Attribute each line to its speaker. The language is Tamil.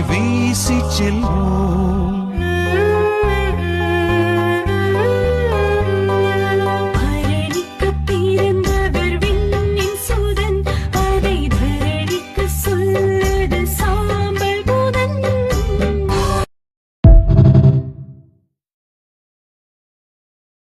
Speaker 1: வீசி செல்வோம்.